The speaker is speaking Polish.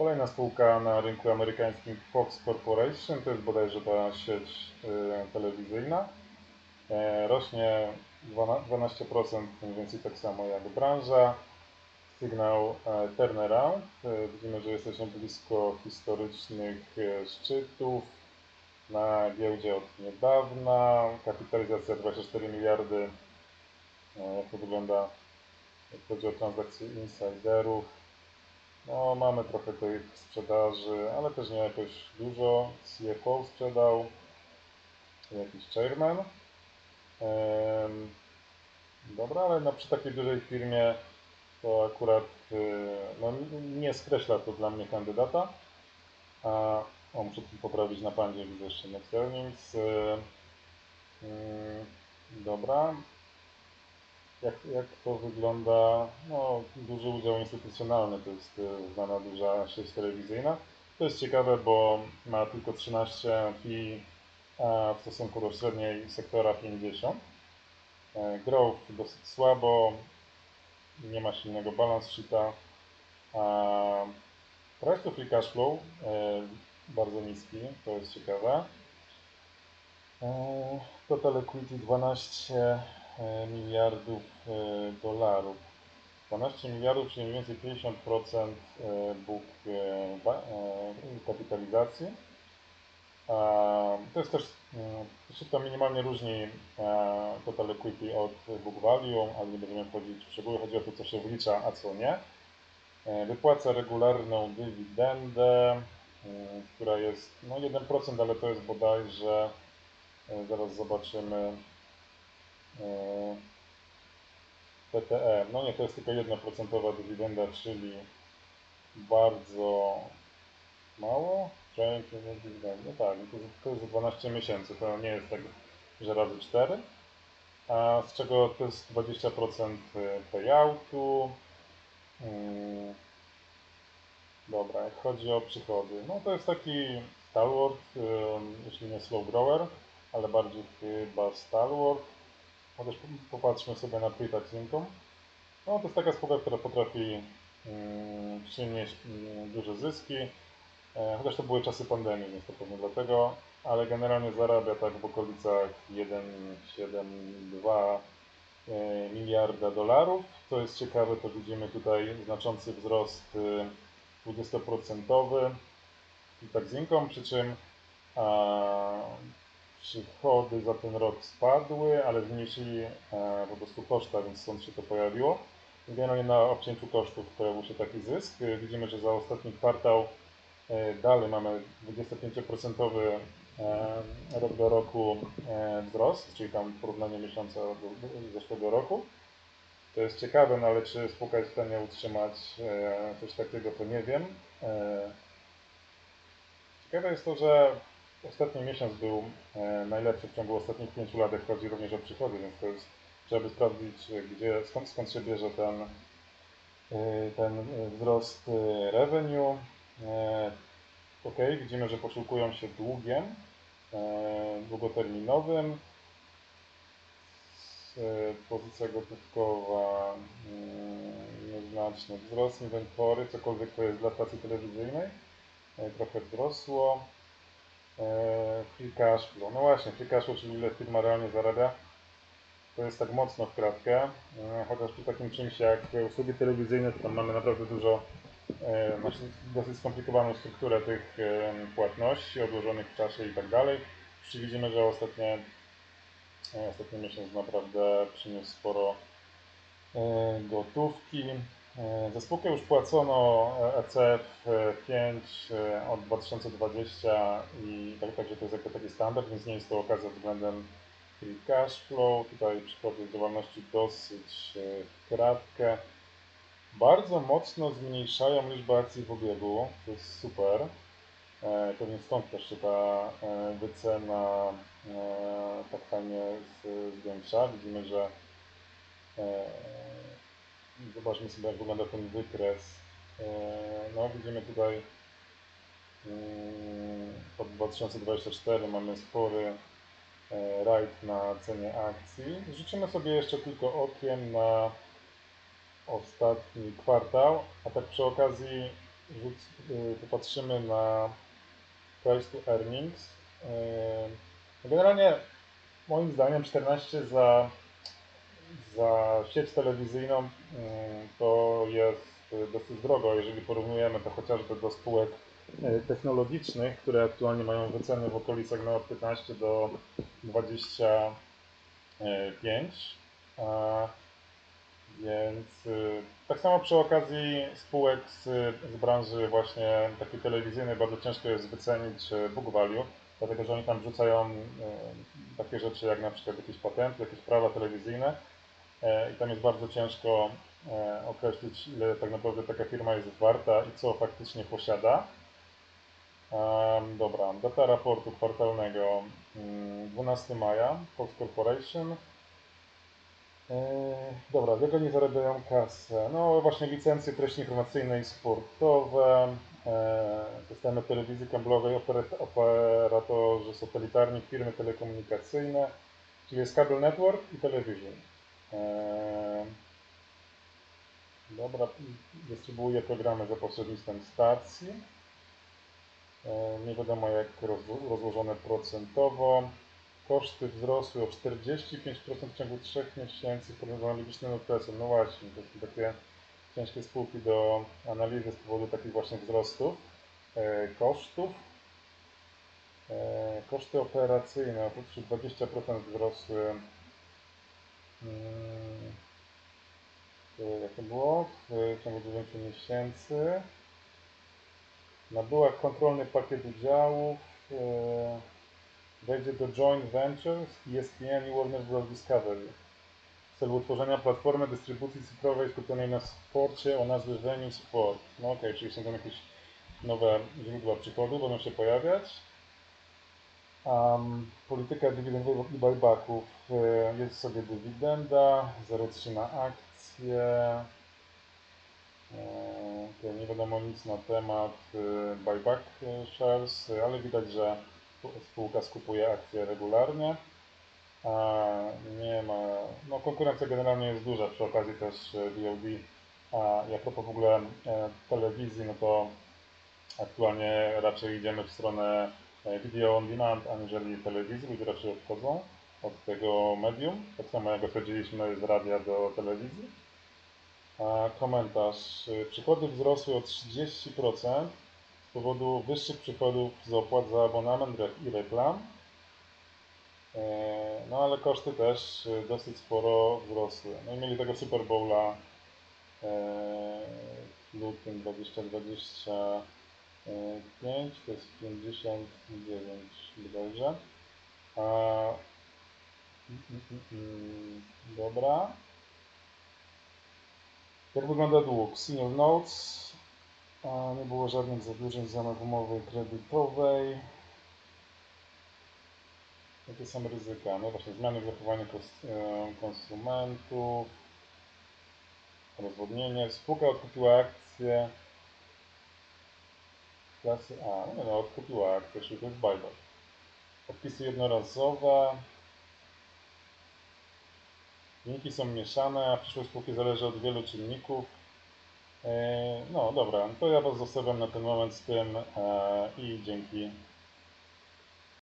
Kolejna spółka na rynku amerykańskim Fox Corporation, to jest bodajże ta sieć y, telewizyjna. E, rośnie 12%, mniej więcej tak samo jak branża. Sygnał e, turnaround. E, widzimy, że jesteśmy blisko historycznych szczytów. Na giełdzie od niedawna. Kapitalizacja 24 miliardy. Jak to wygląda, jak chodzi o transakcje insiderów. No, mamy trochę tej sprzedaży, ale też nie jakoś dużo. CFO sprzedał, jakiś chairman. Dobra, ale no, przy takiej dużej firmie to akurat y, no, nie skreśla to dla mnie kandydata. A o, muszę tu poprawić na pandzie, widzę jeszcze next earnings. Y, y, dobra, jak, jak to wygląda, no, duży udział instytucjonalny, to jest e, znana duża sieć telewizyjna. To jest ciekawe, bo ma tylko 13 pi w stosunku do średniej sektora 50. E, growth dosyć słabo, nie ma silnego balance sheeta. Price to free cash flow e, bardzo niski, to jest ciekawe. Total equity 12 E, miliardów e, dolarów. 12 miliardów, czyli mniej więcej 50% e, book kapitalizacji. To jest też, się to minimalnie różni total equity od book value, ale nie będziemy wchodzić w szczegóły, chodzi o to, co się wlicza, a co nie. Wypłaca regularną dywidendę, która jest no 1%, ale to jest bodajże, zaraz zobaczymy, PTE. No nie, to jest tylko 1% dywidenda, czyli bardzo mało. No tak, to jest 12 miesięcy, to nie jest tak, że razy 4. A z czego to jest 20% payoutu. Hmm. Dobra, jak chodzi o przychody, no to jest taki stalwart, jeśli nie slow grower, ale bardziej chyba stalwart. Chociaż popatrzmy sobie na Pritax Income. No to jest taka spółka, która potrafi mm, przynieść mm, duże zyski. E, chociaż to były czasy pandemii, więc to pewnie dlatego, ale generalnie zarabia tak w okolicach 1,72 e, miliarda dolarów. Co jest ciekawe, to widzimy tutaj znaczący wzrost 20% Pritax Income, przy czym przychody za ten rok spadły, ale zmniejszyli e, po prostu koszta, więc stąd się to pojawiło. Generalnie na obcięciu kosztów pojawił się taki zysk. E, widzimy, że za ostatni kwartał e, dalej mamy 25% rok do roku wzrost, czyli tam porównanie miesiąca do zeszłego roku. To jest ciekawe, no ale czy spółka jest w stanie utrzymać coś takiego, to nie wiem. Ciekawe jest to, że Ostatni miesiąc był e, najlepszy w ciągu ostatnich 5 lat, jak chodzi również o przychody, więc to jest, trzeba by sprawdzić, gdzie, skąd, skąd się bierze ten, e, ten wzrost e, revenue. Ok, widzimy, że poszukują się długiem, długoterminowym. Pozycja gotówkowa nieznaczny wzrost inwentory, cokolwiek to jest dla stacji telewizyjnej, trochę wzrosło. E, free cash flow. No właśnie, free cash flow, czyli ile firma realnie zarabia. To jest tak mocno w kratkę, e, chociaż przy takim czymś jak usługi telewizyjne, to tam mamy naprawdę dużo, e, znaczy dosyć skomplikowaną strukturę tych płatności, odłożonych w czasie i tak dalej. Już widzimy, że ostatnie, ostatni miesiąc naprawdę przyniósł sporo gotówki. E, za spółkę już płacono ECF 5 e, od 2020 i tak, także to jest jako taki standard, więc nie jest to okazja względem free cash flow. Tutaj przychody z działalności dosyć e, kratkę. Bardzo mocno zmniejszają liczbę akcji w obiegu, to jest super. Pewnie stąd też się ta wycena tak fajnie zwiększa. Widzimy, że Zobaczmy sobie, jak wygląda ten wykres. E, no, widzimy tutaj mm, od 2024 mamy spory e, rajd na cenie akcji. Rzucimy sobie jeszcze tylko okiem na ostatni kwartał, a tak przy okazji y, popatrzymy na price to earnings, y, generalnie moim zdaniem 14 za, za sieć telewizyjną y, to jest y, dosyć drogo, jeżeli porównujemy to chociażby do spółek y, technologicznych, które aktualnie mają wyceny w okolicach no, od 15 do 25. A, Więc y, tak samo przy okazji spółek z, z branży właśnie takiej telewizyjnej bardzo ciężko jest wycenić book value, dlatego że oni tam wrzucają takie rzeczy jak na przykład jakieś patenty, jakieś prawa telewizyjne i tam jest bardzo ciężko y, określić ile tak naprawdę taka firma jest warta i co faktycznie posiada. Dobra, data raportu kwartalnego mm, 12 maja, Fox Corporation. Yy, Dobra, jak oni zarabiają kasę? No właśnie licencje treści informacyjne i sportowe, e, systemy telewizji kablowej, opera- operatorzy satelitarni, firmy telekomunikacyjne, czyli jest Cable Network i Television. E, Dobra, dystrybuuje programy za pośrednictwem stacji. E, Nie wiadomo jak rozło- rozłożone procentowo. Koszty wzrosły o 45% w ciągu 3 miesięcy w porównaniu z analogicznym okresem. No właśnie, to są takie ciężkie spółki do analizy z powodu takich właśnie wzrostów e, kosztów. Koszty operacyjne oprócz 20% wzrosły. Jak to było? W ciągu 9 miesięcy. Nabyła kontrolny pakiet udziałów. E, wejdzie do joint ventures ESPN i Warner Bros. Discovery w celu utworzenia platformy dystrybucji cyfrowej skupionej na sporcie o nazwie Venue Sport. No okej, czyli są tam jakieś nowe źródła przychodu, będą się pojawiać. Um, polityka dywidendowych i buybacków. E, Jest sobie dywidenda, 0,3 na akcje. E, nie wiadomo nic na temat e, buyback e, shares, ale widać, że spółka skupuje akcje regularnie. A nie ma, no konkurencja generalnie jest duża, przy okazji też VOD. A a propos w ogóle telewizji, no to aktualnie raczej idziemy w stronę video on demand, aniżeli telewizji, ludzie raczej odchodzą od tego medium, tak samo jak odchodziliśmy z radia do telewizji. A komentarz. Y, Przychody wzrosły o 30% z powodu wyższych przychodów z opłat za abonament i reklam. E, No ale koszty też dosyć sporo wzrosły. No i mieli tego Super Bowla e, w lutym 2025, to jest 59 bodajże. A, mm, mm, mm, dobra. Jak wygląda dług? Senior Notes. A, Nie było żadnych zadłużeń z ramach umowy kredytowej. Jakie są ryzyka? No właśnie, zmiany w zachowaniu e, konsumentów, rozwodnienie. Spółka odkupiła akcje klasy A. No, no odkupiła czyli to jest buyback. Odpisy jednorazowe. Wyniki są mieszane, a przyszłość spółki zależy od wielu czynników. E, No dobra, to ja Was zostawiam na ten moment z tym e, i dzięki